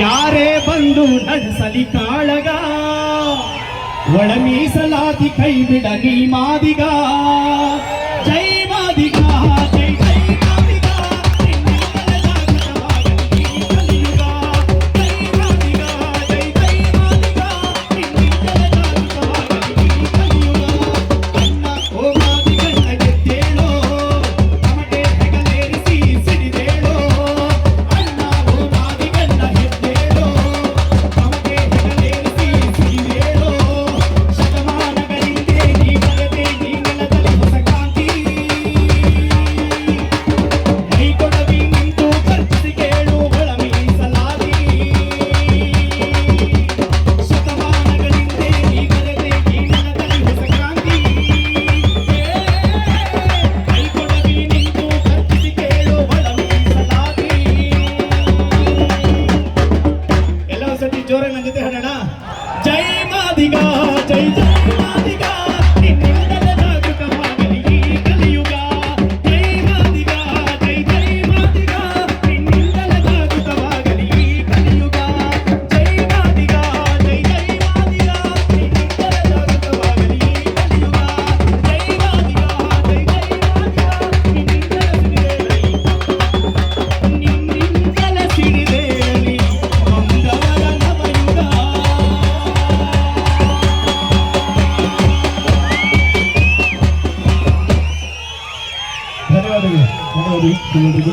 ಯಾರೇ ಬಂದು ನಡೆಸಲಿ ಕಾಳಗ ಒಳ ಮೀಸಲಾತಿ ಕೈ ಬಿಡಲಿ ಮಾದಿಗ. ಜೈ करना जय माधिका जय দিকে